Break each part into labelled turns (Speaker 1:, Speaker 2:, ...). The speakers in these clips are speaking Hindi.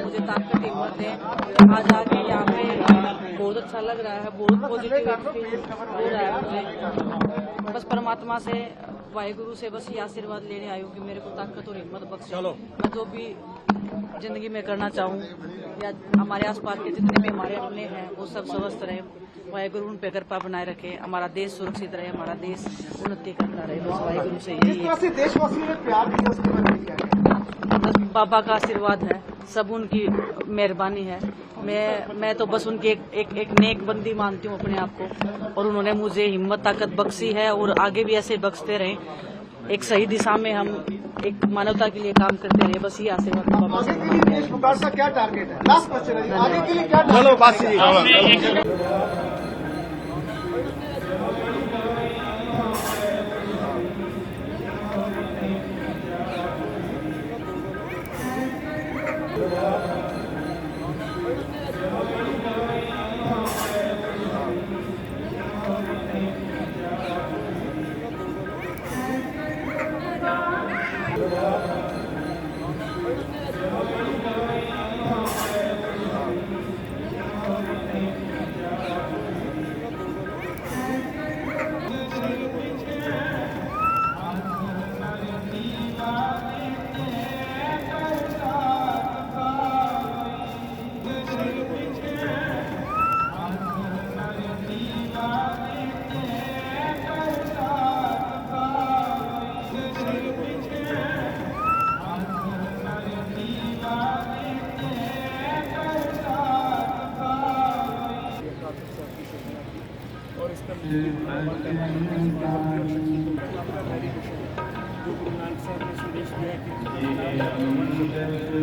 Speaker 1: मुझे ताकत हिम्मत दे आज आके यहाँ पे बहुत अच्छा लग रहा है बहुत पॉजिटिव हो रहा है मुझे बस परमात्मा से वाहेगुरु से बस ये आशीर्वाद लेने आई हूँ कि मेरे को ताकत और हिम्मत बख्शे मैं जो भी ज़िंदगी में करना चाहूँ या हमारे आसपास के जितने भी हमारे अपने हैं वो सब स्वस्थ रहे वाहेगुरु उन पे कृपा बनाए रखे। हमारा देश सुरक्षित रहे हमारा देश उन्नति करता रहे। बस वाहेगुरु से यही। है
Speaker 2: तरह से देशवासियों ने प्यार दिया उसके बारे में क्या है।
Speaker 1: बस बाबा का आशीर्वाद है। सब उनकी मेहरबानी है। मैं मैं तो बस उनकी एक, एक एक नेक बंदी मानती हूँ अपने आप को। और उन्होंने मुझे हिम्मत ताकत बख्शी है और आगे भी ऐसे बख्शते रहे। एक सही दिशा में हम एक मानवता के लिए काम करते रहे। बस ये आशीर्वाद बाबा से।
Speaker 2: क्या टारगेट है? लास्ट क्वेश्चन है आगे के लिए क्या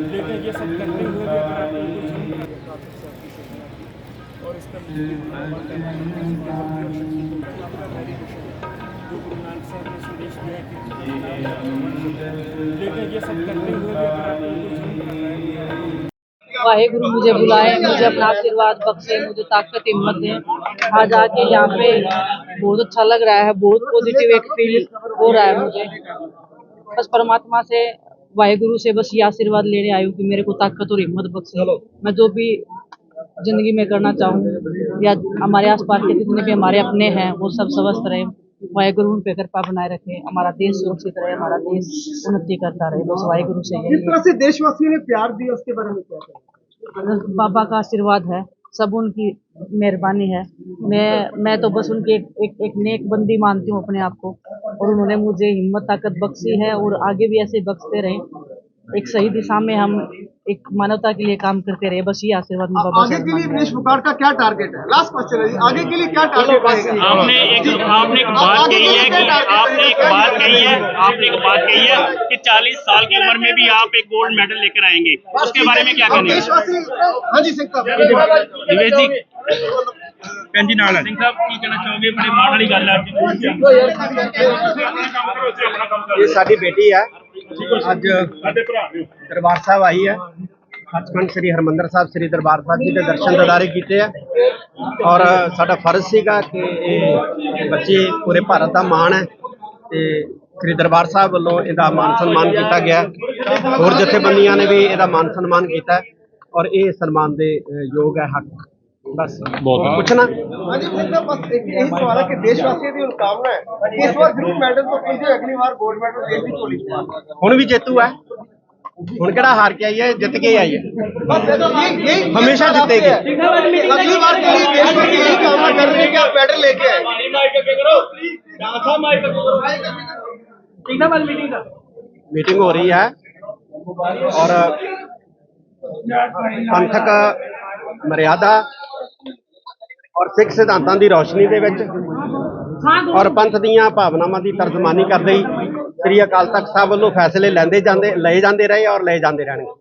Speaker 3: लेकिन ये सब करते हुए और इसका लेकिन ये सब करते हुए
Speaker 1: वाहेगुरु मुझे बुलाए, मुझे अपना आशीर्वाद बख्शे, मुझे ताकत, हिम्मत दे। आज आके यहाँ पे बहुत अच्छा लग रहा है, बहुत पॉजिटिव एक फील हो रहा है मुझे। बस परमात्मा से, वाहेगुरु से बस ये आशीर्वाद लेने हूँ कि मेरे को ताकत और हिम्मत बख्शे। मैं जो भी ज़िंदगी में करना चाहूँ, या हमारे आसपास के जितने भी हमारे अपने हैं, वो सब स्वस्थ रहे। वाहेगुरु उन पे कृपा बनाए रखे, हमारा देश सुरक्षित रहे, हमारा देश उन्नति करता रहे। बस वाहेगुरु से
Speaker 2: जिस तरह से देशवासियों ने प्यार दिया, उसके बारे में क्या
Speaker 1: बाबा का आशीर्वाद है सब उनकी मेहरबानी है। मैं मैं तो बस उनकी एक, एक एक नेक बंदी मानती हूँ अपने आप को और उन्होंने मुझे हिम्मत ताकत बख्शी है और आगे भी ऐसे बख्शते रहे। एक सही दिशा में हम एक मानवता के लिए काम करते रहे बस ये आशीर्वाद मैं बाबा
Speaker 2: आगे
Speaker 1: से
Speaker 2: के लिए
Speaker 1: मांग
Speaker 2: देश सरकार का क्या टारगेट है लास्ट क्वेश्चन है जी। आगे के लिए क्या टारगेट है
Speaker 4: आपने एक आपने एक बात कही है कि आपने एक बात कही है आपने एक बात कही है कि 40 साल की उम्र में भी आप एक गोल्ड मेडल लेकर आएंगे उसके बारे में क्या
Speaker 2: अब
Speaker 4: कहना है
Speaker 2: देशवासी हाँ जी सिंह साहब
Speaker 4: दिवेश जी ਕੰਜੀ ਨਾਲ ਸਿੰਘ ਸਾਹਿਬ ਕੀ ਕਹਿਣਾ ਚਾਹੋਗੇ ਬੜੇ ਮਾਣ ਵਾਲੀ ਗੱਲ ਹੈ
Speaker 5: ਇਹ ਸਾਡੀ ਬੇਟੀ ਹੈ ਅੱਜ ਦਰਬਾਰ ਸਾਹਿਬ ਆਈ ਹੈ। ਸੱਚਖੰਡ ਸ੍ਰੀ ਹਰਮੰਦਰ ਸਾਹਿਬ ਸ੍ਰੀ ਦਰਬਾਰ ਸਾਹਿਬ ਜੀ ਦੇ ਦਰਸ਼ਨ ਦਿਦਾਰੇ ਕੀਤੇ ਆ। ਔਰ ਸਾਡਾ ਫਰਜ਼ ਸੀਗਾ ਕਿ ਇਹ ਬੱਚੀ ਪੂਰੇ ਭਾਰਤ ਦਾ ਮਾਣ ਹੈ ਤੇ ਸ੍ਰੀ ਦਰਬਾਰ ਸਾਹਿਬ ਵੱਲੋਂ ਇਹਦਾ ਮਾਨ ਸਨਮਾਨ ਕੀਤਾ ਗਿਆ। ਹੋਰ ਜਥੇਬੰਦੀਆਂ ਨੇ ਵੀ ਇਹਦਾ ਮਾਨ ਸਨਮਾਨ ਕੀਤਾ ਔਰ ਇਹ ਸਨਮਾਨ ਦੇ ਯੋਗ ਹੈ ਹੱਕ। बस।
Speaker 2: बहुत पूछना? हाँ ना बस यही सवाल है कि देशवासियों की कामना है इस बार ज़रूर मेडल तो अगली बार गोल्ड मेडल देश की
Speaker 5: हूँ भी है। हूँ हार के आई है जित
Speaker 2: के आई है?
Speaker 5: हमेशा
Speaker 2: अगली बार के लिए यही कामना कर रहे हैं कि आप मेडल लेके आए।
Speaker 5: मीटिंग हो रही है। और पंथक मर्यादा ਔਰ ਸਿੱਖ ਸਿਧਾਂਤਾਂ ਦੀ ਰੌਸ਼ਨੀ ਦੇ ਵਿੱਚ ਔਰ ਪੰਥ ਦੀਆਂ ਭਾਵਨਾਵਾਂ ਦੀ ਤਰਜਮਾਨੀ ਕਰਦੇ ਹੀ ਸ੍ਰੀ ਅਕਾਲ ਤਖਤ ਸਾਹਿਬ ਵੱਲੋਂ ਫੈਸਲੇ ਲੈਂਦੇ ਜਾਂਦੇ ਲਏ ਜਾਂਦੇ ਰਹੇ ਔਰ ਲਏ ਜਾਂਦੇ ਰਹਿਣਗੇ।